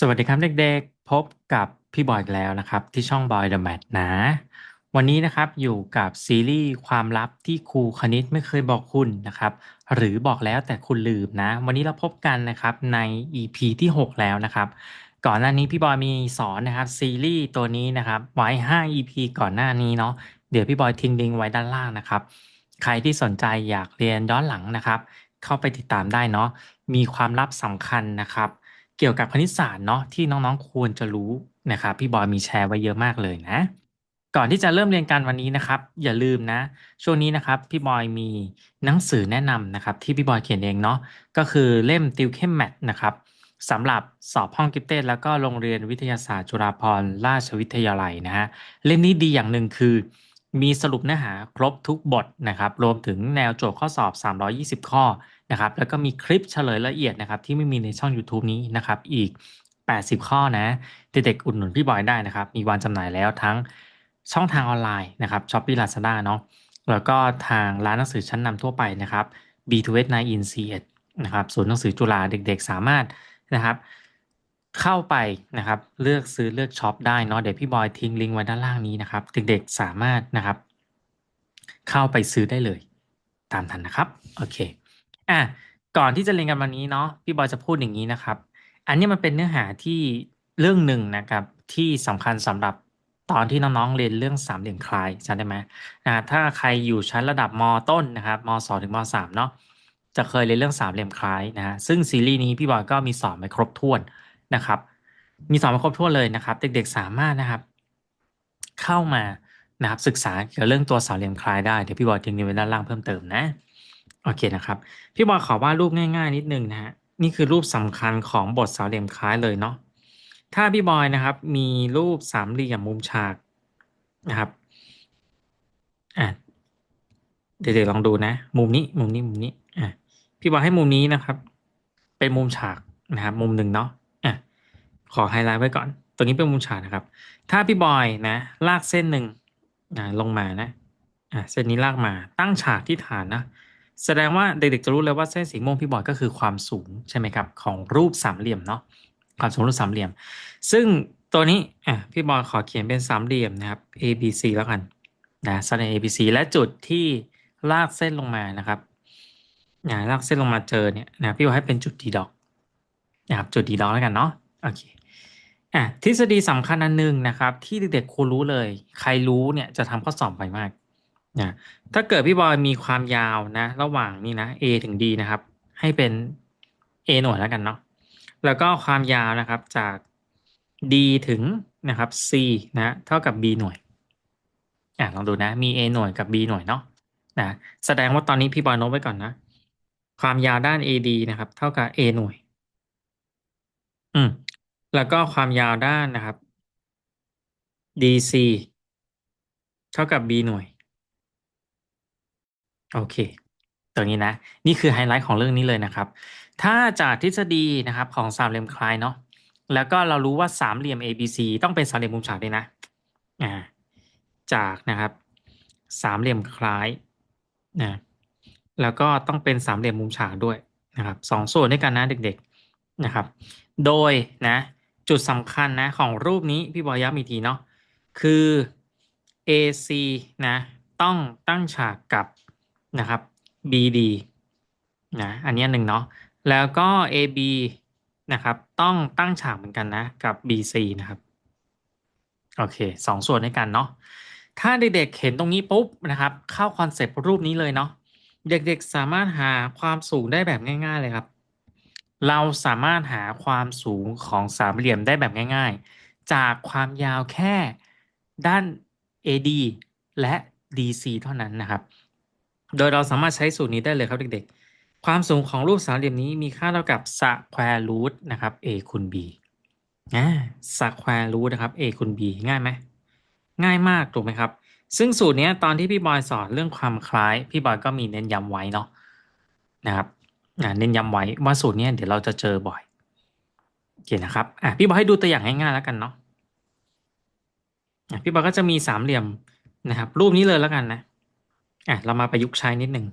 สวัสดีครับเด็กๆ พบกับพี่บอยอีกแล้วนะครับ ที่ช่อง Boy the Mat นะ วันนี้นะครับอยู่กับซีรีส์ความลับที่ครูคณิตไม่เคยบอกคุณนะครับ หรือบอกแล้วแต่คุณลืมนะ วันนี้เราพบกันนะครับใน EP ที่ 6 แล้วนะครับ ก่อนหน้านี้พี่บอยมีสอนนะครับซีรีส์ตัวนี้นะครับไว้ 5 EP ก่อนหน้านี้เนาะเดี๋ยวพี่บอยทิ้งลิงก์ไว้ด้านล่างนะครับ ใครที่สนใจอยากเรียนย้อนหลังนะครับ เข้าไปติดตามได้เนาะมีความลับสำคัญนะครับ เกี่ยวกับคณิตศาสตร์เนาะที่น้องๆควรจะรู้นะครับพี่บอยมีแชร์ไว้เยอะมากเลยนะ ก่อนที่จะเริ่มเรียนกันวันนี้นะครับ อย่าลืมนะ ช่วงนี้นะครับพี่บอยมีหนังสือแนะนำนะครับ ที่พี่บอยเขียนเองเนาะก็คือเล่มติวเข้มแมทนะครับสำหรับสอบห้องกิฟเต็ดแล้วก็โรงเรียนวิทยาศาสตร์จุฬาภรณราชวิทยาลัยนะฮะเล่มนี้ดีอย่างหนึ่งคือ มีสรุปเนื้อหาครบทุกบทนะครับ รวมถึงแนวโจทย์ข้อสอบ 320 ข้อนะครับ แล้วก็มีคลิปเฉลยละเอียดนะครับ ที่ไม่มีในช่อง YouTube นี้นะครับ อีก 80 ข้อนะ เด็กๆอุดหนุนพี่บอยได้นะครับ มีวางจำหน่ายแล้วทั้งช่องทางออนไลน์นะครับ Shopee Lazada เนาะ แล้วก็ทางร้านหนังสือชั้นนำทั่วไปนะครับ B2S9 in C1 นะครับ ศูนย์หนังสือจุฬาเด็กๆ สามารถนะครับ เข้าไปนะครับ เลือกซื้อเลือกช็อปได้เนาะเดี๋ยวพี่บอยทิ้งลิงก์ไว้ด้านล่างนี้นะครับ เด็กๆสามารถนะครับ เข้าไปซื้อได้เลย ตามทันนะครับโอเคอะก่อนที่จะเรียนกันวันนี้เนาะพี่บอยจะพูดอย่างนี้นะครับ อันนี้มันเป็นเนื้อหาที่เรื่องหนึ่งนะครับที่สำคัญสำหรับตอนที่น้องๆเรียนเรื่องสามเหลี่ยมคลายจำได้ไหมนะถ้าใครอยู่ชั้นระดับมต้นนะครับมสองถึงมสามเนาะจะเคยเรียนเรื่องสามเหลี่ยมคลายนะฮะซึ่งซีรีส์นี้พี่บอยก็มีสอนไปครบถ้วน นะครับ มีสอนมาครบถ้วนเลยนะครับ เด็กๆสามารถนะครับ เข้ามานะครับศึกษาเกี่ยวกับเรื่องตัวสามเหลี่ยมคลายได้เดี๋ยวพี่บอยทิ้งไว้ด้านล่างเพิ่มเติมนะโอเคนะครับ พี่บอยขอวาดรูปง่าย ๆ นิดนึงนะฮะนี่คือรูปสำคัญของบทสามเหลี่ยมคล้ายเลยเนาะถ้าพี่บอยนะครับ มีรูปสามเหลี่ยมมุมฉากนะครับอะเด็กๆลองดูนะ มุมนี้มุมนี้มุมนี้อะพี่บอยให้มุมนี้นะครับ เป็นมุมฉากนะครับ มุมหนึ่งเนาะ ขอไฮไลท์ไว้ก่อน ตัวนี้เป็นมุมฉากนะครับ ถ้าพี่บอยนะ ลากเส้นหนึ่งลงมานะอ่าเส้นนี้ลากมาตั้งฉากที่ฐานนะ แสดงว่าเด็กๆจะรู้เลยว่าเส้นสีม่วงพี่บอยก็คือความสูงใช่ไหมครับ ของรูปสามเหลี่ยมเนาะความสูงรูปสามเหลี่ยม ซึ่งตัวนี้อะพี่บอยขอเขียนเป็นสามเหลี่ยมนะครับ A B C แล้วกันนะสามเหลี่ยม A B C และจุดที่ลากเส้นลงมานะครับอ่าลากเส้นลงมาเจอเนี่ยนะพี่บอยให้เป็นจุดดีดอกนะครับจุดดีดอกแล้วกันเนาะโอเค อะทฤษฎีสำคัญอันหนึ่งนะครับ ที่เด็กๆควรรู้เลย ใครรู้เนี่ยจะทำข้อสอบไปมากนะถ้าเกิดพี่บอยมีความยาวนะ ระหว่างนี่นะ A ถึง D นะครับ ให้เป็น A หน่วยแล้วกันเนาะแล้วก็ความยาวนะครับจาก D ถึงนะครับ C นะเท่ากับ B หน่วยอะลองดูนะมี A หน่วยกับ B หน่วยเนาะนะแสดงว่าตอนนี้พี่บอยโน้ตไว้ก่อนนะ ความยาวด้าน AD นะครับ เท่ากับ A หน่วย อืม แล้วก็ความยาวด้านนะครับ DC เท่ากับ B หน่วย โอเคตรงนี้นะ นี่คือไฮไลท์ของเรื่องนี้เลยนะครับ ถ้าจากทฤษฎีนะครับของสามเหลี่ยมคลายเนาะแล้วก็เรารู้ว่าสามเหลี่ยม ABC ต้องเป็นสามเหลี่ยมมุมฉากด้วยนะอ่าจากนะครับ สามเหลี่ยมคล้ายนะแล้วก็ต้องเป็นสามเหลี่ยมมุมฉากด้วยนะครับสองส่วนด้วยกันนะเด็กๆนะครับ โดยนะ จุดสำคัญนะของรูปนี้พี่บอยย้ำอีกทีเนาะคือ AC นะต้องตั้งฉากกับนะครับ BD นะอันนี้หนึ่งเนาะแล้วก็ AB นะครับต้องตั้งฉากเหมือนกันนะกับ BC นะครับโอเคสองส่วนด้วยกันเนาะถ้าเด็กๆเห็นตรงนี้ปุ๊บนะครับ เข้าคอนเซปต์รูปนี้เลยเนาะเด็กๆสามารถหาความสูงได้แบบง่าย ๆ เลยครับ เราสามารถหาความสูงของสามเหลี่ยมได้แบบง่าย ๆ จากความยาวแค่ด้าน AD และ DC เท่านั้นนะครับ โดยเราสามารถใช้สูตรนี้ได้เลยครับเด็กๆ ความสูงของรูปสามเหลี่ยมนี้มีค่าเท่ากับ square root นะครับ a คูณ b อ่า square root นะครับ a คูณ b ง่ายไหมง่ายมากถูกไหมครับ ซึ่งสูตรนี้ตอนที่พี่บอยสอนเรื่องความคล้าย พี่บอยก็มีเน้นย้ำไว้เนาะนะครับ อ่า เน้นย้ำไว้ว่าสูตรเนี้ยเดี๋ยวเราจะเจอบ่อย โอเคนะครับ อะพี่บอยให้ดูตัวอย่างง่ายๆแล้วกันเนาะ อะพี่บอยก็จะมีสามเหลี่ยมนะครับ รูปนี้เลยแล้วกันนะ อะเรามาประยุกต์ใช้นิดหนึ่ง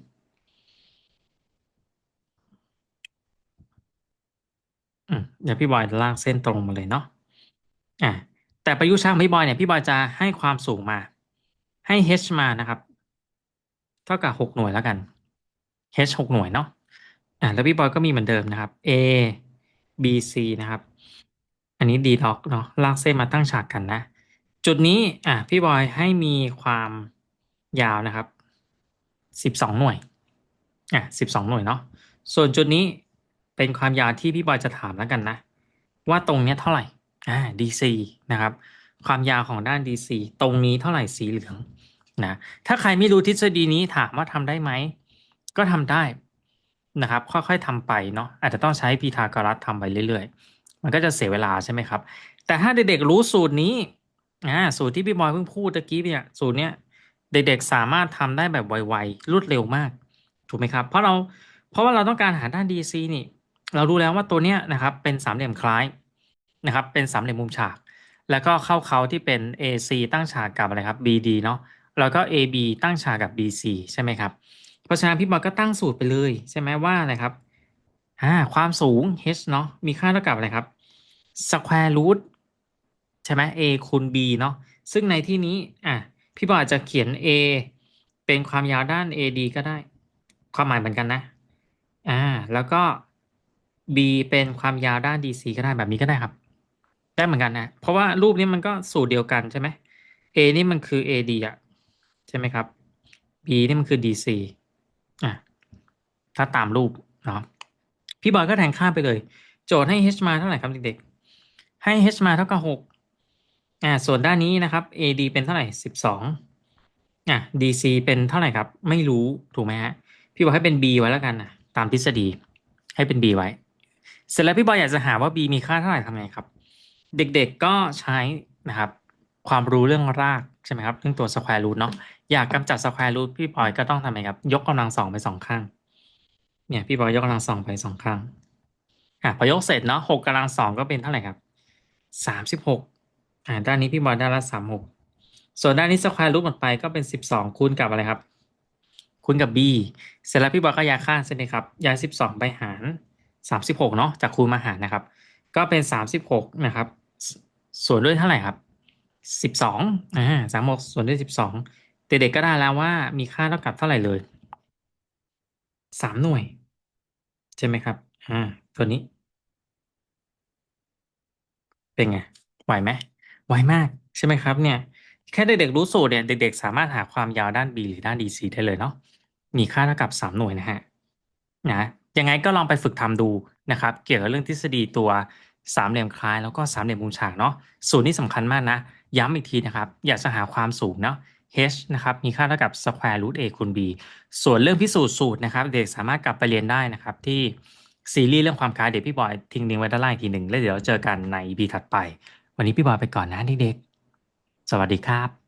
อืมเดี๋ยวพี่บอยลากเส้นตรงมาเลยเนาะ อะแต่ประยุกต์ใช้ของพี่บอยเนี่ยพี่บอยจะให้ความสูงมา ให้ h มานะครับ เท่ากับหกหน่วยแล้วกัน h หกหน่วยเนาะ อะแล้วพี่บอยก็มีเหมือนเดิมนะครับ a b c นะครับ อันนี้ d log เนาะลากเส้นมาตั้งฉากกันนะ จุดนี้อะพี่บอยให้มีความยาวนะครับสิบสองหน่วยอะสิบสองหน่วยเนาะส่วนจุดนี้เป็นความยาวที่พี่บอยจะถามแล้วกันนะ ว่าตรงเนี้ยเท่าไหร่อ่า DC นะครับ ความยาวของด้าน DC ตรงนี้เท่าไหร่สีเหลืองนะถ้าใครไม่รู้ทฤษฎีนี้ถามว่าทำได้ไหม ก็ทำได้ นะครับ ค่อย ๆทำไปเนาะอาจจะต้องใช้พีทาโกรัสทำไปเรื่อยๆ มันก็จะเสียเวลาใช่ไหมครับ แต่ถ้าเด็กๆรู้สูตรนี้อ่าสูตรที่พี่บอยเพิ่งพูดตะกี้เนี่ยสูตรเนี้ยเด็กๆสามารถทำได้แบบไวๆรวดเร็วมาก ถูกไหมครับ เพราะเราเพราะว่าเราต้องการหาด้าน DC นี่ เรารู้แล้วว่าตัวเนี้ยนะครับเป็นสามเหลี่ยมคล้ายนะครับ เป็นสามเหลี่ยมมุมฉาก แล้วก็เข้าเขาที่เป็น AC ตั้งฉากกับอะไรครับ BD เนาะแล้วก็ AB ตั้งฉากกับ BC ใช่ไหมครับ ราะฉะนั้นพี่บอยก็ตั้งสูตรไปเลยใช่ไหมว่าอะไรครับอ่าความสูง h เนาะมีค่าเท่ากับอะไรครับ square root ใช่ไหม a คูณ b เนาะซึ่งในที่นี้อะพี่บอยอาจจะเขียน a เป็นความยาวด้าน AD ก็ได้ ความหมายเหมือนกันนะอ่าแล้วก็ b เป็นความยาวด้าน DC ก็ได้แบบนี้ก็ได้ครับ ได้เหมือนกันนะ เพราะว่ารูปนี้มันก็สูตรเดียวกันใช่ไหม A นี่มันคือ AD อะใช่ไหมครับ B นี่มันคือ DC อะถ้าตามรูปเนาะพี่บอยก็แทนค่าไปเลย โจทย์ให้ h มาเท่าไหร่ครับเด็กๆ ให้ h มาเท่ากับหกอ่าส่วนด้านนี้นะครับ AD เป็นเท่าไหร่สิบสองอะ DC เป็นเท่าไหร่ครับ ไม่รู้ถูกไหมฮะพี่บอกให้เป็น B ไว้แล้วกันนะตามทฤษฎีให้เป็น B ไว้ เสร็จแล้วพี่บอยอยากจะหาว่า B มีค่าเท่าไหร่ทำไงครับ เด็กๆก็ใช้นะครับ ความรู้เรื่องราก ใช่ไหมครับเรื่องตัว square root เนาะอยากกำจัด square root พี่บอยก็ต้องทำไงครับ ยกกำลังสองไปสองข้าง เนี่ยพี่บอยยกกำลังสองไปสองข้างอะพอยกเสร็จเนาะหกกำลังสองก็เป็นเท่าไหร่ครับสามสิบหกอ่าด้านนี้พี่บอยได้ละสามหกส่วนด้านนี้ square root หมดไปก็เป็นสิบสองคูณกับอะไรครับ คูณกับ b เสร็จแล้วพี่บอยก็ย้ายข้างใช่ไหมครับย้ายสิบสองไปหารสามสิบหกเนาะจากคูณมาหารนะครับ ก็เป็นสามสิบหกนะครับส่วนด้วยเท่าไหร่ครับ สิบสองอ่าสามหกส่วนด้วยสิบสองเด็กๆก็ได้แล้วว่ามีค่าเท่ากับเท่าไหร่เลยสามหน่วย ใช่ไหมครับ อ่า ตัวนี้ เป็นไง ไหวไหมไหวมากใช่ไหมครับ เนี่ย แค่เด็กๆรู้สูตรเนี่ยเด็กๆสามารถหาความยาวด้าน b หรือด้าน dc ได้เลยเนาะ มีค่าเท่ากับสามหน่วยนะฮะ นะ ยังไงก็ลองไปฝึกทำดูนะครับ เกี่ยวกับเรื่องทฤษฎีตัวสามเหลี่ยมคล้ายแล้วก็สามเหลี่ยมมุมฉากเนาะ สูตรนี้สำคัญมากนะ ย้ำอีกทีนะครับ อยากจะหาความสูงเนาะ h นะครับมีค่าเท่ากับ square root a คูณ b ส่วนเรื่องพิสูจน์สูตรนะครับ เด็กสามารถกลับไปเรียนได้นะครับ ที่ซีรีส์เรื่องความคล้ายเดี๋ยวพี่บอยทิ้งลิงก์ไว้ด้านล่างอีกทีหนึ่งแล้วเดี๋ยวเจอกันใน EP ถัดไป วันนี้พี่บอยไปก่อนนะเด็กๆสวัสดีครับ